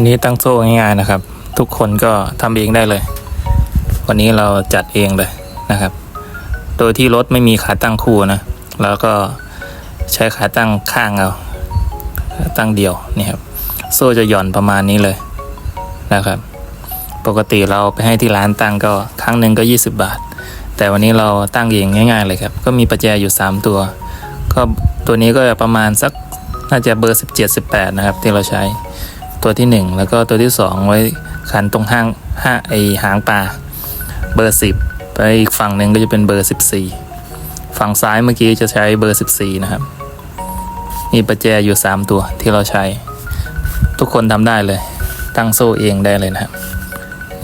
วันนี้ตั้งโซ่ง่ายๆนะครับ ทุกคนก็ทำเองได้เลย วันนี้เราจัดเองเลยนะครับ โดยที่รถไม่มีขาตั้งคู่นะ แล้วก็ใช้ขาตั้งข้างเอาขาตั้งเดียวนี่ครับ โซ่จะหย่อนประมาณนี้เลยนะครับ ปกติเราไปให้ที่ร้านตั้งก็ครั้งหนึ่งก็ 20 บาท แต่วันนี้เราตั้งเองง่าย ๆ เลยครับ ก็มีประแจอยู่ 3 ตัว ก็ตัวนี้ก็ประมาณสักน่าจะเบอร์ 17 18 นะครับที่เราใช้ ตัวที่ 1 แล้วก็ตัวที่ 2 ไว้ขันตรงห้างห้าไอหางปลาเบอร์ 10 ไปอีกฝั่งหนึ่งก็จะเป็นเบอร์ 14 ฝั่งซ้ายเมื่อกี้จะใช้เบอร์ 14 นะครับ มีประแจอยู่ 3 ตัวที่เราใช้ ทุกคนทำได้เลย ตั้งโซ่เองได้เลยนะครับ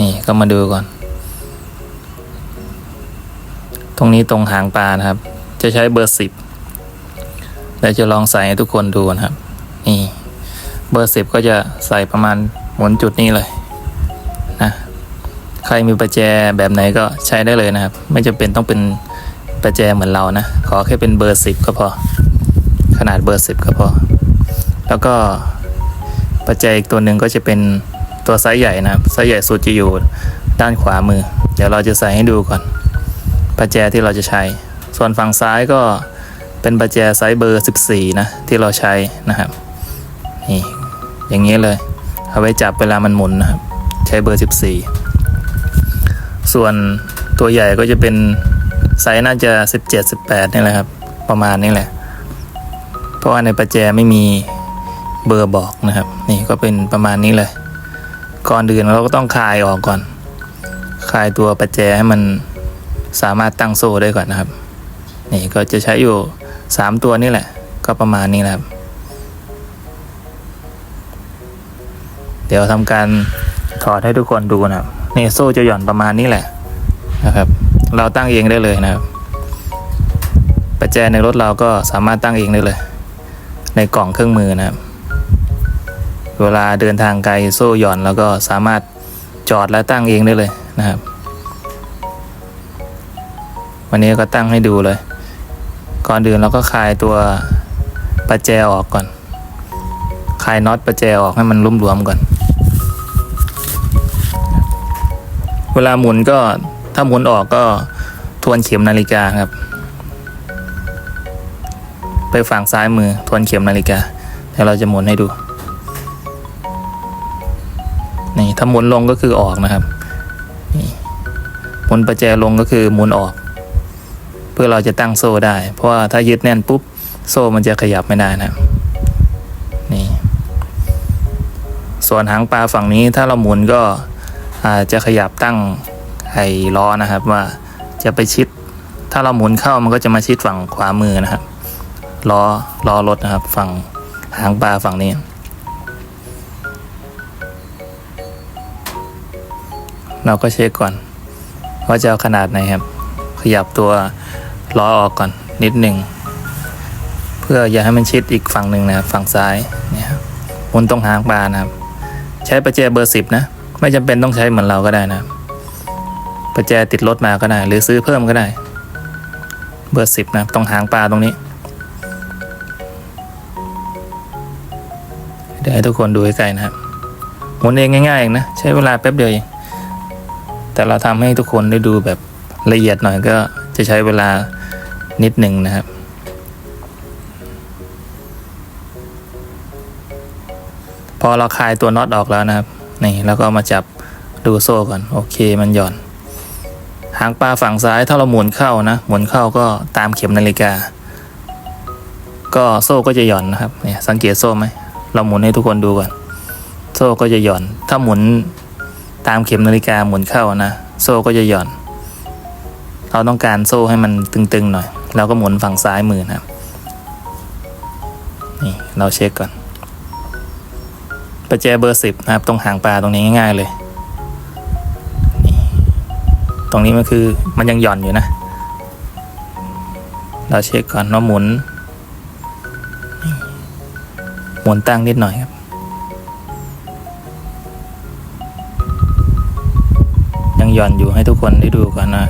นี่ก็มาดูก่อน ตรงนี้ตรงหางปลานะครับ จะใช้เบอร์ 10 แล้วจะลองใส่ให้ทุกคนดูนะครับ นี่ เบอร์สิบก็จะใส่ประมาณหมุนจุดนี้เลยนะใครมีประแจแบบไหนก็ใช้ได้เลยนะครับ ไม่จำเป็นต้องเป็นประแจเหมือนเรานะ ขอแค่เป็นเบอร์สิบก็พอ ขนาดเบอร์สิบก็พอ แล้วก็ประแจอีกตัวหนึ่งก็จะเป็นตัวไซส์ใหญ่นะครับไซส์ใหญ่สุดจะอยู่ด้านขวามือ เดี๋ยวเราจะใส่ให้ดูก่อนประแจที่เราจะใช้ ส่วนฝั่งซ้ายก็เป็นประแจไซส์เบอร์ 14 นะ ที่เราใช้นะครับนี่ อย่างนี้เลย เอาไว้จับเวลามันหมุนนะครับ ใช้เบอร์ 14 ส่วนตัวใหญ่ก็จะเป็นไซส์น่าจะ 17 18 นี่แหละครับ ประมาณนี้แหละ เพราะว่าในประแจไม่มีเบอร์บอกนะครับ นี่ก็เป็นประมาณนี้เลย ก่อนอื่นเราก็ต้องคลายออกก่อน คลายตัวประแจให้มันสามารถตั้งโซ่ได้ก่อนนะครับ นี่ก็จะใช้อยู่ 3 ตัวนี่แหละ ก็ประมาณนี้นะครับ ดี๋ยวทำการถอดให้ทุกคนดูนะครับนี่โซ่จะหย่อนประมาณนี้แหละนะครับ เราตั้งเองได้เลยนะครับประแจในรถเราก็สามารถตั้งเองได้เลย ในกล่องเครื่องมือนะครับ เวลาเดินทางไกลโซ่หย่อนแล้วก็สามารถจอดและตั้งเองได้เลยนะครับ วันนี้ก็ตั้งให้ดูเลย ก่อนอื่นเราก็คลายตัวประแจออกก่อนคลายน็อตประแจออกให้มันรวมก่อน เวลาหมุนก็ถ้าหมุนออกก็ทวนเข็มนาฬิกาครับ ไปฝั่งซ้ายมือทวนเข็มนาฬิกาเดี๋ยวเราจะหมุนให้ดูนี่ถ้าหมุนลงก็คือออกนะครับนี่หมุนประแจลงก็คือหมุนออก เพื่อเราจะตั้งโซ่ได้ เพราะว่าถ้ายึดแน่นปุ๊บโซ่มันจะขยับไม่ได้นะครับนี่ส่วนหางปลาฝั่งนี้ถ้าเราหมุนก็ จะขยับตั้งไอ้ล้อนะครับ ว่าจะไปชิด ถ้าเราหมุนเข้ามันก็จะมาชิดฝั่งขวามือนะครับล้อล้อรถนะครับ ฝั่งหางปลาฝั่งนี้ เราก็เช็คก่อน ว่าจะเอาขนาดไหนครับ ขยับตัวล้อออกก่อนนิดหนึ่งเพื่ออย่าให้มันชิดอีกฝั่งหนึ่งนะครับฝั่งซ้ายเนี่ยหมุนตรงหางปลานะครับ ใช้ประแจเบอร์สิบนะ ไม่จำเป็นต้องใช้เหมือนเราก็ได้นะประแจติดรถมาก็ได้ หรือซื้อเพิ่มก็ได้ เบอร์สิบนะครับตรงหางปลาตรงนี้เดี๋ยวให้ทุกคนดูใกล้ๆนะครับหมุนเองง่ายๆเองนะใช้เวลาแป๊บเดียวเองแต่เราทำให้ทุกคนได้ดูแบบละเอียดหน่อยก็จะใช้เวลานิดหนึ่งนะครับพอเราคลายตัวน็อตออกแล้วนะครับ นี่แล้วก็มาจับดูโซ่ก่อนโอเคมันหย่อน หางปลาฝั่งซ้ายถ้าเราหมุนเข้านะ หมุนเข้าก็ตามเข็มนาฬิกา ก็โซ่ก็จะหย่อนนะครับเนี่ยสังเกตโซ่ไหมเราหมุนให้ทุกคนดูก่อน โซ่ก็จะหย่อน ถ้าหมุนตามเข็มนาฬิกาหมุนเข้านะ โซ่ก็จะหย่อน เราต้องการโซ่ให้มันตึงๆหน่อย เราก็หมุนฝั่งซ้ายมือนะครับนี่เราเช็คก่อน ประแจเบอร์สิบนะครับ ตรงหางปลาตรงนี้ง่าย ๆ เลยนี่ตรงนี้มันคือมันยังหย่อนอยู่นะ เราเช็คก่อนว่าหมุน หมุนตั้งนิดหน่อยครับยังหย่อนอยู่ให้ทุกคนได้ดูก่อนนะ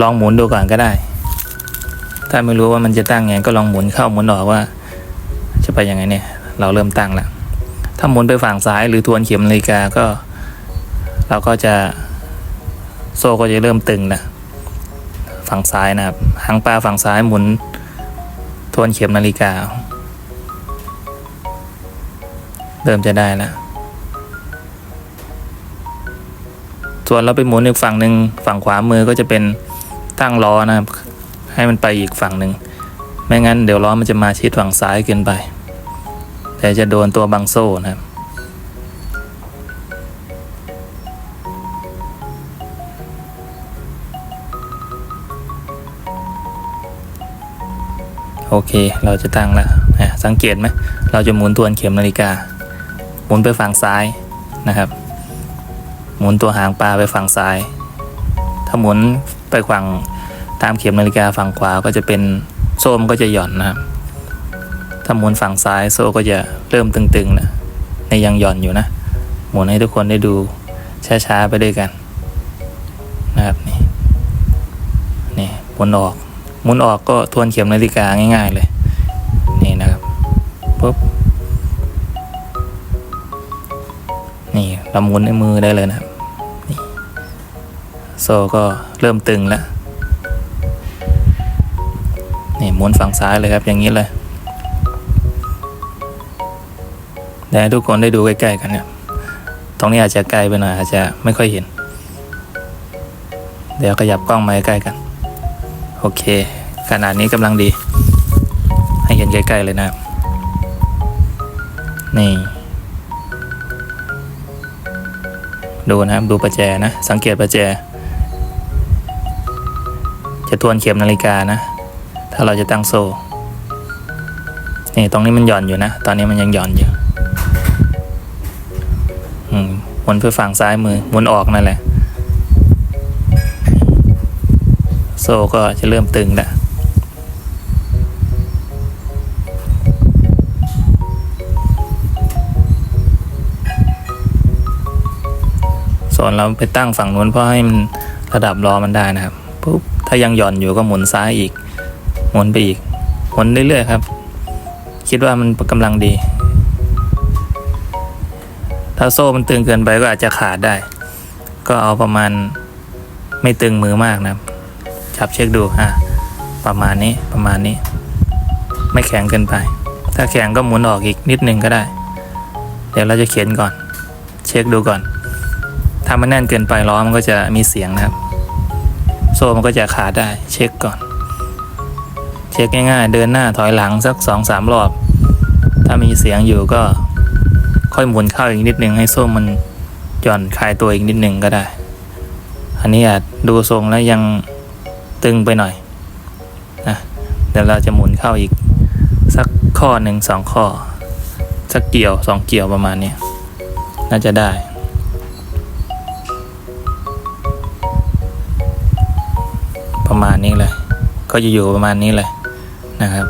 ลองหมุนดูก่อนก็ได้ ถ้าไม่รู้ว่ามันจะตั้งไงก็ลองหมุนเข้าหมุนออกว่า จะไปยังไงเนี่ย เราเริ่มตั้งแล้ว ถ้าหมุนไปฝั่งซ้ายหรือทวนเข็มนาฬิกาก็ เราก็จะโซ่ก็จะเริ่มตึงนะฝั่งซ้ายนะครับหางปลาฝั่งซ้ายหมุนทวนเข็มนาฬิกา เริ่มจะได้แล้วส่วนเราไปหมุนอีกฝั่งหนึ่งฝั่งขวามือก็จะเป็นตั้งล้อนะครับ ให้มันไปอีกฝั่งหนึ่งไม่งั้นเดี๋ยวล้อมันจะมาชิดฝั่งซ้ายเกินไป แต่จะโดนตัวบังโซ่นะครับ โอเคเราจะตั้งแล้วนะสังเกตไหมเราจะหมุนทวนเข็มนาฬิกา หมุนไปฝั่งซ้ายนะครับ หมุนตัวหางปลาไปฝั่งซ้าย ถ้าหมุนไปฝั่งตามเข็มนาฬิกาฝั่งขวาก็จะเป็นโซ่มก็จะหย่อนนะครับ ถ้าหมุนฝั่งซ้ายโซ่ก็จะเริ่มตึงๆนะในยังหย่อนอยู่นะหมุนให้ทุกคนได้ดูช้าๆไปด้วยกันนะครับนี่นี่หมุนออกหมุนออกก็ทวนเข็มนาฬิกาง่าย ๆ เลยนี่นะครับปุ๊บนี่เราหมุนในมือได้เลยนะครับนี่โซ่ก็เริ่มตึงแล้วนี่หมุนฝั่งซ้ายเลยครับอย่างนี้เลย เดี๋ยวให้ทุกคนได้ดูใกล้ๆกันเนี่ยตรงนี้อาจจะไกลไปหน่อยอาจจะไม่ค่อยเห็น เดี๋ยวขยับกล้องมาใกล้ๆกัน โอเค ขนาดนี้กำลังดี ให้เห็นใกล้ๆเลยนะ นี่ ดูนะครับ ดูประแจนะ สังเกตประแจ จะทวนเข็มนาฬิกานะ ถ้าเราจะตั้งโซ่นี่ตรงนี้มันหย่อนอยู่นะ ตอนนี้มันยังหย่อนอยู่ หมุนไปฝั่งซ้ายมือหมุนออกนั่นแหละ โซ่ก็จะเริ่มตึงแล้วส่วนเราไปตั้งฝั่งนู้นเพื่อให้มันระดับล้อมันได้นะครับปุ๊บถ้ายังหย่อนอยู่ก็หมุนซ้ายอีก หมุนไปอีก หมุนเรื่อยๆครับ คิดว่ามันกำลังดี ถ้าโซ่มันตึงเกินไปก็อาจจะขาดได้ ก็เอาประมาณไม่ตึงมือมากนะจับเช็คดูอะประมาณนี้ประมาณนี้ ไม่แข็งเกินไป ถ้าแข็งก็หมุนออกอีกนิดนึงก็ได้ เดี๋ยวเราจะเขียนก่อน เช็คดูก่อน ถ้ามันแน่นเกินไปล้อมันก็จะมีเสียงนะครับ โซ่มันก็จะขาดได้ เช็คก่อน เช็คง่ายๆ เดินหน้าถอยหลังสักสองสามรอบ ถ้ามีเสียงอยู่ก็ ค่อยหมุนเข้าอีกนิดนึงให้โซ่มันหย่อนคลายตัวอีกนิดนึงก็ได้ อันนี้อาจดูทรงแล้วยังตึงไปหน่อยนะเดี๋ยวเราจะหมุนเข้าอีก สักข้อหนึ่งสองข้อ สักเกี่ยวสองเกี่ยวประมาณนี้น่าจะได้ประมาณนี้เลย ก็จะอยู่ประมาณนี้เลยนะครับ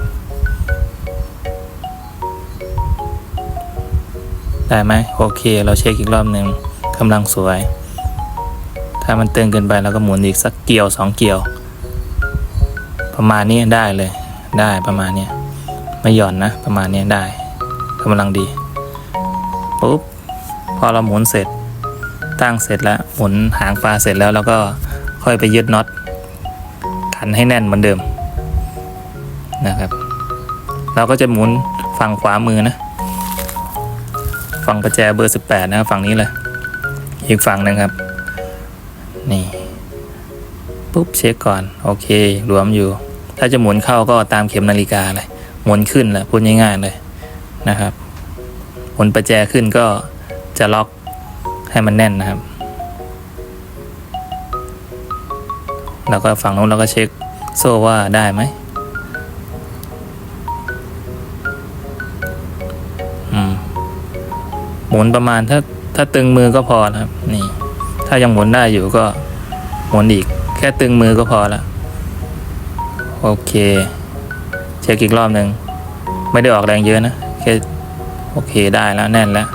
ได้ไหมโอเค เราเช็คอีกรอบหนึ่งกำลังสวย ถ้ามันตึงเกินไปเราก็หมุนอีกสักเกี่ยวสองเกี่ยว ประมาณนี้ได้เลย ได้ประมาณนี้ไม่หย่อนนะ ประมาณนี้ได้กำลังดีปุ๊บพอเราหมุนเสร็จ ตั้งเสร็จแล้วหมุนหางปลาเสร็จแล้วเราก็ค่อยไปยึดน็อตขันให้แน่นเหมือนเดิมนะครับ เราก็จะหมุนฝั่งขวามือนะ ฝั่งประแจเบอร์ 18 นะครับฝั่งนี้เลย อีกฝั่งหนึ่งครับ นี่ปุ๊บเช็คก่อน โอเค รวมอยู่ ถ้าจะหมุนเข้าก็ตามเข็มนาฬิกาเลย หมุนขึ้นแหละพูดง่ายๆเลยนะครับ หมุนประแจขึ้นก็จะล็อกให้มันแน่นนะครับ แล้วก็ฝั่งนู้นเราก็เช็คโซ่ว่าได้ไหม หมุนประมาณถ้าถ้าตึงมือก็พอครับ นี่ ถ้ายังหมุนได้อยู่ก็หมุนอีก แค่ตึงมือก็พอละโอเค เช็คอีกรอบหนึ่งไม่ได้ออกแรงเยอะนะแค่โอเคได้แล้วแน่นแล้ว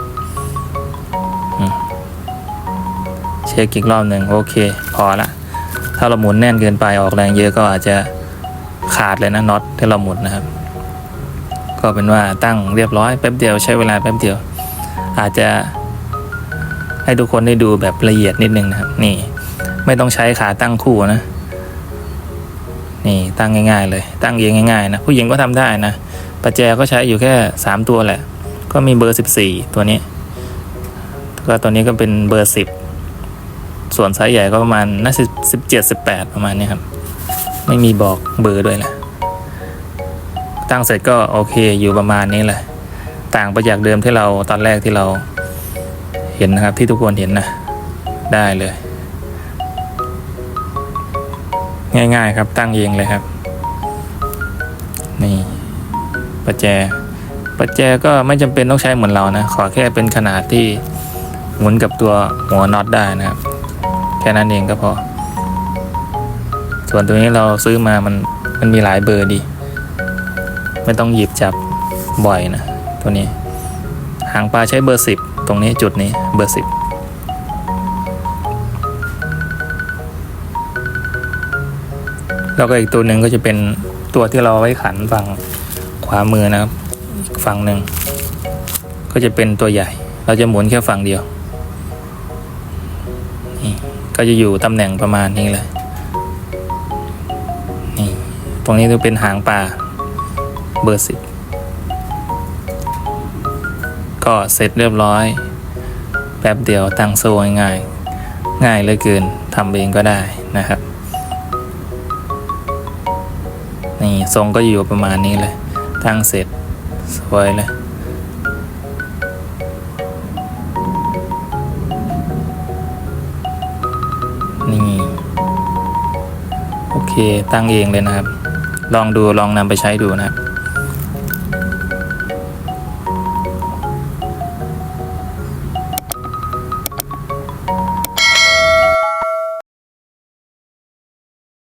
เช็คอีกรอบหนึ่งโอเค พอละถ้าเราหมุนแน่นเกินไปออกแรงเยอะก็อาจจะขาดเลยนะน็อตที่เราหมุนนะครับ ก็เป็นว่าตั้งเรียบร้อยแป๊บเดียวใช้เวลาแป๊บเดียว อาจจะให้ทุกคนได้ดูแบบละเอียดนิดนึงนะครับ นี่ ไม่ต้องใช้ขาตั้งคู่นะ นี่ตั้งง่าย ๆ เลย ตั้งเองง่ายๆนะผู้หญิงก็ทำได้นะประแจก็ใช้อยู่แค่สามตัวแหละ ก็มีเบอร์สิบสี่ตัวนี้ก็ตัวนี้ก็เป็นเบอร์สิบส่วนไซส์ใหญ่ก็ประมาณน่าสิสิบเจ็ดสิบแปดประมาณนี้ครับ ไม่มีบอกเบอร์ด้วยแหละตั้งเสร็จก็โอเคอยู่ประมาณนี้แหละ ต่างไปจากเดิมที่เราตอนแรกที่เราเห็นนะครับที่ทุกคนเห็นนะได้เลย ง่ายๆครับตั้งเองเลยครับ นี่ประแจประแจก็ไม่จำเป็นต้องใช้เหมือนเรานะ ขอแค่เป็นขนาดที่หมุนกับตัวหัวน็อตได้นะครับ แค่นั้นเองก็พอ ส่วนตัวนี้เราซื้อมามันมันมีหลายเบอร์ดี ไม่ต้องหยิบจับบ่อยนะ ตัวนี้ หางปลาใช้เบอร์สิบตรงนี้จุดนี้เบอร์สิบแล้วก็อีกตัวหนึ่งก็จะเป็นตัวที่เราเอาไว้ขันฝั่งขวามือนะครับอีกฝั่งหนึ่งก็จะเป็นตัวใหญ่ เราจะหมุนแค่ฝั่งเดียวนี่ก็จะอยู่ตำแหน่งประมาณนี้เลยนี่ตรงนี้จะเป็นหางปลาเบอร์สิบ ก็เสร็จเรียบร้อย แป๊บเดียวตั้งโซ่ง่ายๆง่ายเหลือเกินทำเองก็ได้นะครับ นี่ทรงก็อยู่ประมาณนี้เลย ตั้งเสร็จสวยเลยนี่ โอเคตั้งเองเลยนะครับ ลองดูลองนำไปใช้ดูนะครับ